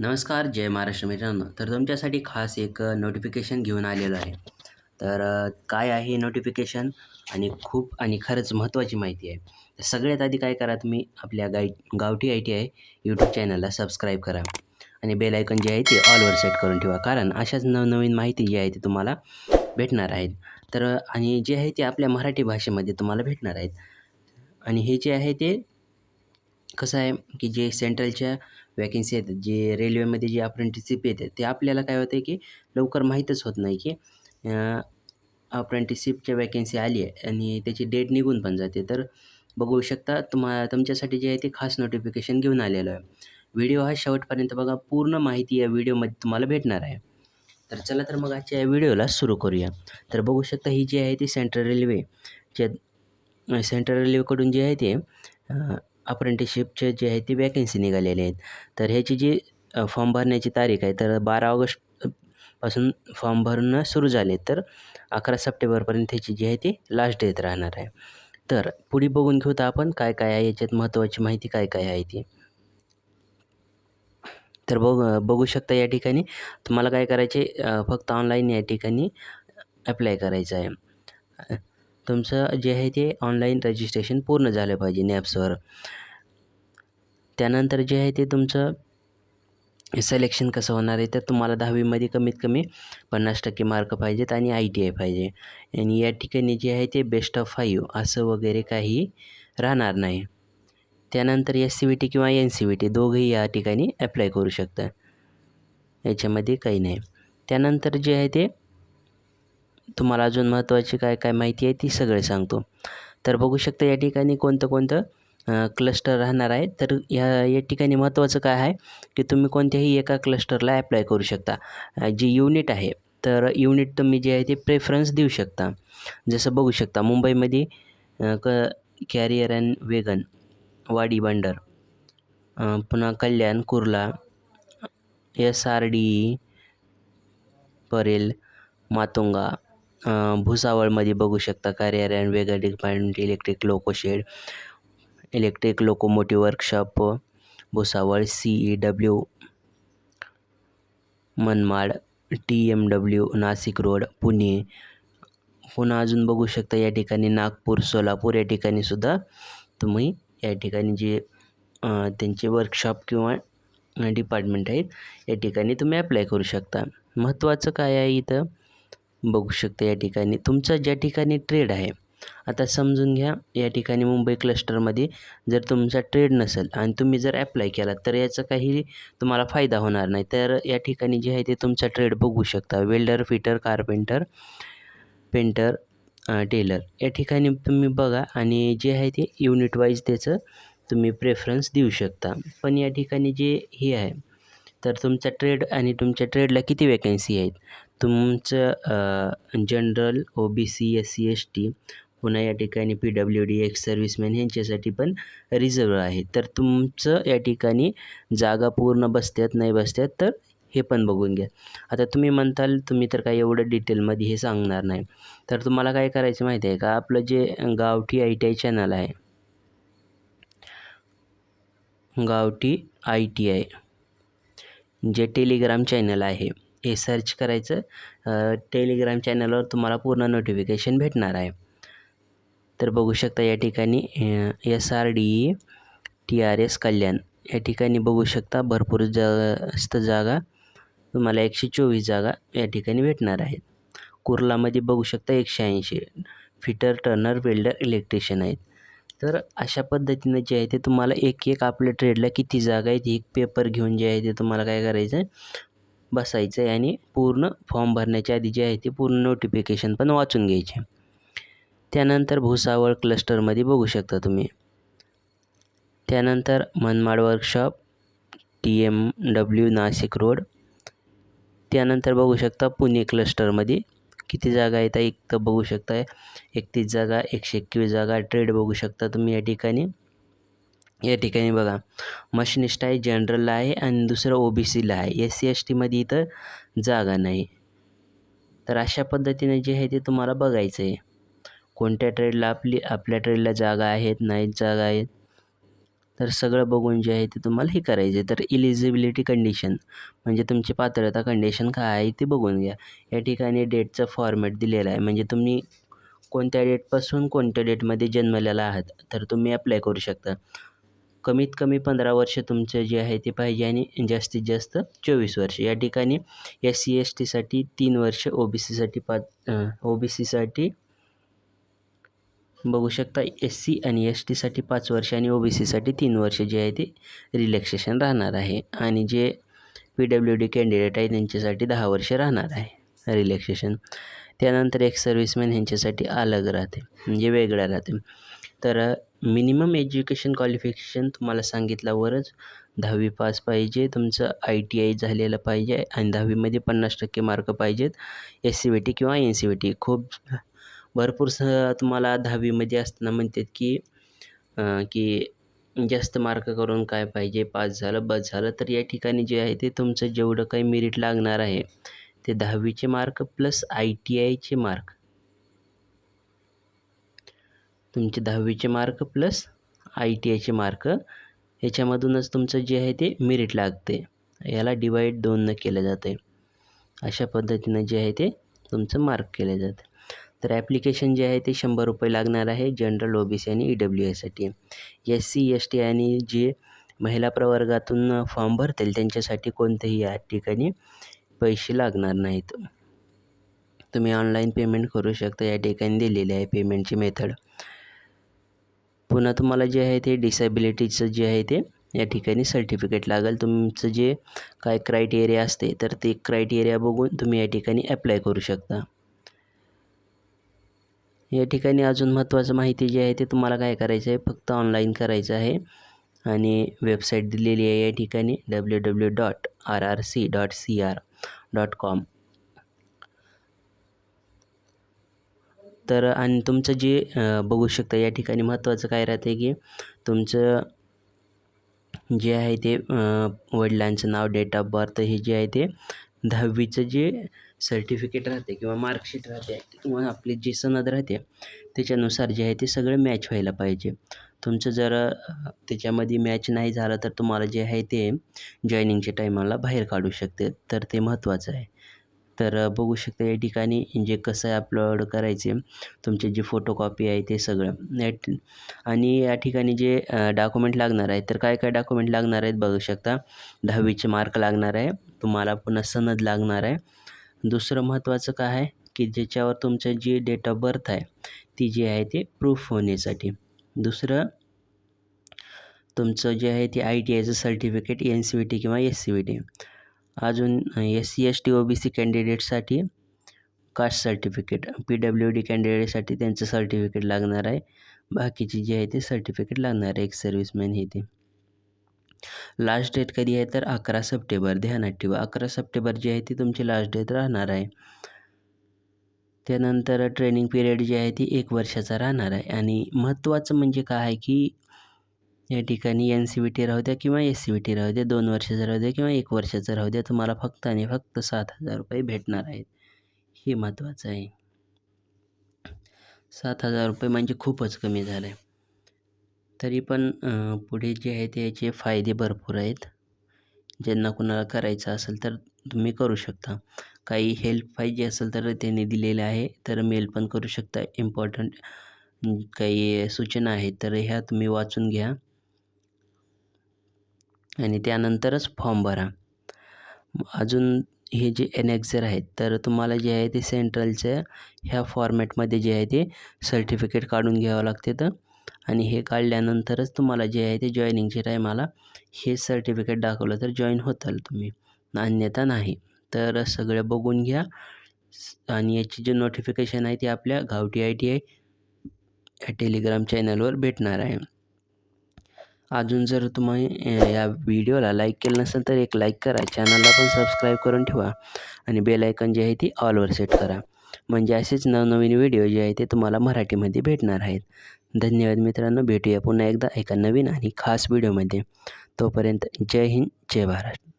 नमस्कार जय महाराष्ट्र मित्रांनो. तर तुमच्यासाठी खास एक नोटिफिकेशन घेऊन आलेलो आहे. तर काय आहे नोटिफिकेशन आणि खूप आणि खरंच महत्त्वाची माहिती आहे. तर सगळ्यात आधी काय करा तुम्ही आपल्या गाई Gavthi I T I YouTube चॅनलला सबस्क्राईब करा. आणि बेल आयकॉन जे आहे ते ऑलवर सेट करून ठेवा. कारण अशाच नवनवीन माहिती जी आहे ती तुम्हाला भेटणार आहेत. तर आणि जे आहे ते आपल्या मराठी भाषेमध्ये तुम्हाला भेटणार आहेत. आणि हे जे आहे ते कसं आहे की जे सेंट्रलच्या वॅकेन्सी आहेत जे रेल्वेमध्ये जे अप्रेंटिसशिप येते ते आपल्याला काय होतं आहे की लवकर माहीतच होत नाही की अप्रेंटिसशिपच्या वॅकेन्सी आली आहे आणि त्याची डेट निघून पण जाते. तर बघू शकता तुम्हा तुमच्यासाठी जे आहे ते खास नोटिफिकेशन घेऊन आलेलं आहे. व्हिडिओ हा शेवटपर्यंत बघा पूर्ण माहिती या व्हिडिओमध्ये तुम्हाला भेटणार आहे. तर चला तर मग आजच्या या व्हिडिओला सुरू करूया. तर बघू शकता ही जी आहे ती सेंट्रल रेल्वे सेंट्रल रेल्वेकडून जे आहे ते अप्रेंटिसशिपचे जे आहे ते वॅकेन्सी निघालेले आहेत. तर ह्याची जी फॉर्म भरण्याची तारीख आहे तर बारा ऑगस्टपासून फॉर्म भरणं सुरू झाले. तर अकरा सप्टेंबरपर्यंत ह्याची जी आहे ती लास्ट डेट राहणार आहे. तर पुढे बघून घेऊ तर आपण काय काय आहे याच्यात महत्त्वाची माहिती काय काय आहे ती. तर बघ बघू शकता या ठिकाणी तुम्हाला काय करायचे फक्त ऑनलाईन या ठिकाणी अप्लाय करायचं आहे. तुमचं जे आहे ते ऑनलाईन रजिस्ट्रेशन पूर्ण झालं पाहिजे नॅप्सवर त्यानंतर जे आहे ते तुमचं सिलेक्शन कसं होणार आहे तर तुम्हाला दहावीमध्ये कमीत कमी पन्नास टक्के मार्क पाहिजेत आणि आय टी आय पाहिजे. आणि या ठिकाणी जे आहे ते बेस्ट ऑफ फाईव्ह असं वगैरे काही राहणार नाही. त्यानंतर एस सी व्ही टी किंवा एन सी व्ही टी दोघंही या ठिकाणी अप्लाय करू शकता. याच्यामध्ये काही नाही. त्यानंतर जे आहे ते तुम्हाला अजून महत्त्वाची काय काय माहिती आहे ती सगळे सांगतो. तर बघू शकता या ठिकाणी कोणतं कोणतं क्लस्टर राहणार आहे. तर या या ठिकाणी महत्त्वाचं काय आहे की तुम्ही कोणत्याही एका क्लस्टरला ॲप्लाय करू शकता. जी युनिट आहे तर युनिट तुम्ही जे आहे ते प्रेफरन्स देऊ शकता. जसं बघू शकता मुंबईमध्ये क carrier and vegan Wadi Bunder पुन्हा Kalyan Kurla S R D Parel Matunga भुसावळमध्ये बघू शकता carrier and wagon department electric loco shed electric locomotive workshop Bhusawal C E W Manmad T M W Nashik road Pune. पुन्हा अजून बघू शकता या ठिकाणी नागपूर सोलापूर या ठिकाणीसुद्धा तुम्ही या ठिकाणी जे त्यांचे वर्कशॉप किंवा डिपार्टमेंट आहेत या ठिकाणी तुम्ही अप्लाय करू शकता. महत्त्वाचं काय आहे इथं? बघू शकता या ठिकाणी. तुमचं ज्या ठिकाणी ट्रेड आहे आता समजून घ्या या ठिकाणी मुंबई क्लस्टरमध्ये जर तुमचा ट्रेड नसेल आणि तुम्ही जर ॲप्लाय केला तर याचा काही तुम्हाला फायदा होणार नाही. तर या ठिकाणी जे आहे ते तुमचा ट्रेड बघू शकता. Welder fitter carpenter painter tailor या ठिकाणी तुम्ही बघा आणि जे आहे ते युनिट वाईज त्याचं तुम्ही प्रेफरन्स देऊ शकता. पण या ठिकाणी जे हे आहे तर तुमचा ट्रेड आणि तुमच्या ट्रेडला किती वॅकन्सी आहेत? तुमचं general O B C S C S T पुन्हा या ठिकाणी P W D ex serviceman ह्यांच्यासाठी पण रिझर्व आहे. तर तुमचं या ठिकाणी जागा पूर्ण बसत्यात नाही बसत्यात तर हे पण बघून घ्या. आता तुम्ही म्हणताल तुम्ही तर काही एवढं डिटेलमध्ये हे सांगणार नाही. तर तुम्हाला काय करायचं माहिती आहे का? आपलं जे गावठी आय टी आय चॅनल आहे. गावठी आय टी आय जे टेलिग्राम चॅनल आहे. हे सर्च करायचं. टेलिग्राम चॅनलवर तुम्हाला पूर्ण नोटिफिकेशन भेटणार आहे. तर बघू शकता या ठिकाणी S R D E T R S Kalyan. या ठिकाणी बघू शकता भरपूर जास्त जागा. तुम्हाला एकशे चोवीस जागा या ठिकाणी भेटणार आहेत. कुर्लामध्ये बघू शकता एकशे ऐंशी. फिटर टर्नर वेल्डर इलेक्ट्रिशियन आहेत. तर अशा पद्धतीनं जे आहे ते तुम्हाला एक एक आपल्या ट्रेडला किती जागा आहेत एक पेपर घेऊन जे आहे ते तुम्हाला काय करायचं आहे बसायचं आहे आणि पूर्ण फॉर्म भरण्याच्या आधी जे आहे ते पूर्ण नोटिफिकेशन पण वाचून घ्यायचे. त्यानंतर भुसावळ क्लस्टरमध्ये बघू शकता तुम्ही. त्यानंतर Manmad workshop T M W Nashik road त्यानंतर बघू शकता पुणे क्लस्टरमध्ये किती जागा आहेत. एक तर बघू शकता एकतीस जागा एकशे एकवीस जागा ट्रेड बघू शकता तुम्ही या ठिकाणी. या ठिकाणी बघा. मशिनिस्ट आहे जनरलला आहे आणि दुसरं ओ बी सीला आहे. एस सी एस टीमध्ये इथं जागा नाही. तर अशा पद्धतीने जे आहे ते तुम्हाला बघायचं आहे. कोणत्या ट्रेडला आपली आपल्या ट्रेडला जागा आहेत नाहीत जागा आहेत. तर सगळं बघून जे आहे ते तुम्हाला हे करायचं आहे तर इलिजिबिलिटी कंडिशन म्हणजे तुमची पात्रता कंडिशन काय आहे ते बघून घ्या. या ठिकाणी डेटचा फॉर्मॅट दिलेला आहे. म्हणजे तुम्ही कोणत्या डेटपासून कोणत्या डेटमध्ये जन्मलेला आहात तर तुम्ही अप्लाय करू शकता. कमीत कमी पंधरा वर्ष तुमचं जे आहे ते पाहिजे आणि जास्तीत जास्त चोवीस वर्ष. या ठिकाणी एस सी एस टीसाठी तीन वर्ष ओ बी सीसाठी पाच ओ बी सीसाठी बघू शकता एस सी आणि एस टीसाठी पाच वर्ष आणि ओ बी सीसाठी तीन वर्ष जे आहे ते रिलॅक्सेशन राहणार आहे. आणि J P W D candidate आहे त्यांच्यासाठी दहा वर्ष राहणार आहे रिलॅक्सेशन त्यानंतर एक सर्व्हिसमॅन ह्यांच्यासाठी अलग राहते म्हणजे वेगळं राहते. तर मिनिमम एज्युकेशन क्वालिफिकेशन तुम्हाला सांगितल्यावरच दहावी पास पाहिजे तुमचं आय टी आय झालेलं पाहिजे आणि दहावीमध्ये पन्नास टक्के मार्क पाहिजेत एस सी बी टी किंवा एन सी बी टी खूप भरपूर स तुम्हाला दहावीमध्ये असताना म्हणतात की की जास्त मार्क करून काय पाहिजे पास झालं बस झालं तर या ठिकाणी जे आहे ते तुमचं जेवढं काही मेरिट लागणार आहे ते दहावीचे मार्क प्लस आय टी आयचे मार्क तुमचे दहावीचे मार्क प्लस आय टी आयचे मार्क याच्यामधूनच तुमचं जे आहे ते मेरिट लागते. याला डिवाईड दोननं केलं जातं आहे अशा पद्धतीनं जे आहे ते तुमचं मार्क केलं जातं. तर ॲप्लिकेशन जे आहे ते शंभर रुपये लागणार आहे जनरल ओ बी सी आणि ई डब्ल्यू एसाठी एस सी एस टी आणि जे महिला प्रवर्गातून फॉर्म भरतील त्यांच्यासाठी कोणतेही या ठिकाणी पैसे लागणार नाहीत. तुम्ही ऑनलाईन पेमेंट करू शकता. या ठिकाणी दिलेले आहे पेमेंटची मेथड पुन्हा तुम्हाला जे आहे ते डिसेबिलिटीचं जे आहे ते या ठिकाणी सर्टिफिकेट लागेल. तुमचं जे काय क्रायटेरिया असते तर ते क्रायटेरिया बघून तुम्ही या ठिकाणी अप्लाय करू शकता. या ठिकाणी अजून महत्त्वाचं माहिती जी आहे ते तुम्हाला काय करायचं आहे फक्त ऑनलाईन करायचं आहे. आणि वेबसाईट दिलेली आहे या ठिकाणी W W dot R R C dot C R dot com तर आणि तुमचं जे बघू शकता या ठिकाणी महत्त्वाचं काय राहतं की तुमचं जे आहे ते वडिलांचं नाव डेट ऑफ बर्थ हे जे आहे ते दहावीचं जे सर्टिफिकेट राहते किंवा मार्कशीट राहते किंवा आपली जी सनद राहते त्याच्यानुसार जे आहे ते सगळं मॅच व्हायला पाहिजे. तुमचं जर त्याच्यामध्ये मॅच नाही झालं तर तुम्हाला जे आहे ते जॉईनिंगच्या टायमाला बाहेर काढू शकते. तर ते महत्त्वाचं आहे. तर बघू शकता या ठिकाणी जे कसं आहे अपलोड करायचे तुमचे जे फोटोकॉपी आहे ते सगळं. नेट आणि या ठिकाणी जे डॉक्युमेंट लागणार आहे तर काय काय डॉक्युमेंट लागणार आहेत बघू शकता. दहावीचे मार्क लागणार आहे तुम्हाला पुन्हा सनद लागणार आहे. दुसरं महत्त्वाचं काय आहे की ज्याच्यावर तुमचं जी डेट ऑफ बर्थ आहे ती जी आहे ते प्रूफ होण्यासाठी. दुसरं तुमचं जे आहे ते I T आयचं certificate N C V T किंवा एस सी व्ही टी अजून S C S T O B C कॅन्डिडेटसाठी caste certificate P W D कॅन्डिडेटसाठी त्यांचं सर्टिफिकेट लागणार आहे. बाकीचे जे आहे ते सर्टिफिकेट लागणार आहे. एक सर्व्हिसमॅन हे ते. लास्ट डेट कधी आहे तर अकरा सप्टेंबर. ध्यानात ठेवा. अकरा सप्टेंबर जी आहे ती तुमची लास्ट डेट राहणार आहे. त्यानंतर ट्रेनिंग पिरियड जी आहे ती एक वर्षाचा राहणार आहे. आणि महत्त्वाचं म्हणजे काय आहे की या ठिकाणी एन सी बी टी राहू द्या किंवा एस सी बी टी राहू द्या दोन वर्षाचं राहू द्या किंवा एक वर्षाचं राहू द्या तुम्हाला फक्त आणि फक्त सात हजार रुपये भेटणार आहेत. हे महत्त्वाचं आहे. सात हजार रुपये म्हणजे खूपच कमी झालं आहे तरी पण पुढे जे आहे ते याचे फायदे भरपूर आहेत. ज्यांना कुणाला करायचं असेल तर तुम्ही करू शकता. काही हेल्प पाहिजे असेल तर त्यांनी दिलेले आहे तर मेल पण करू शकता. इम्पॉर्टंट काही सूचना आहेत तर ह्या तुम्ही वाचून घ्या. आणि त्यानंतरच फॉर्म भरा. अजून हे जे एनेक्झर आहेत तर तुम्हाला जे आहे ते सेंट्रलच्या ह्या फॉर्मॅटमध्ये जे आहे ते सर्टिफिकेट काढून घ्यावं लागते तर. आणि हे काढल्यानंतरच तुम्हाला जे आहे ते जॉईनिंगच्या टायमाला हे सर्टिफिकेट दाखवलं तर जॉईन होताल तुम्ही. अन्यथा नाही. तर सगळं बघून घ्या. आणि याची जे नोटिफिकेशन आहे ती आपल्या गावठी आय टी आय या टेलिग्राम चॅनलवर भेटणार आहे. अजून जर तुम्ही या व्हिडिओला लाईक केलं नसेल तर एक लाईक करा. चॅनलला पण सबस्क्राईब करून ठेवा आणि बेलायकन जे आहे ती ऑलवर सेट करा. म्हणजे असेच नवनवीन व्हिडिओ जे आहे ते तुम्हाला मराठीमध्ये भेटणार आहेत. धन्यवाद मित्रांनो. भेटूया पुन्हा एकदा एका नवीन आणि खास व्हिडिओमध्ये. तोपर्यंत जय हिंद जय महाराष्ट्र.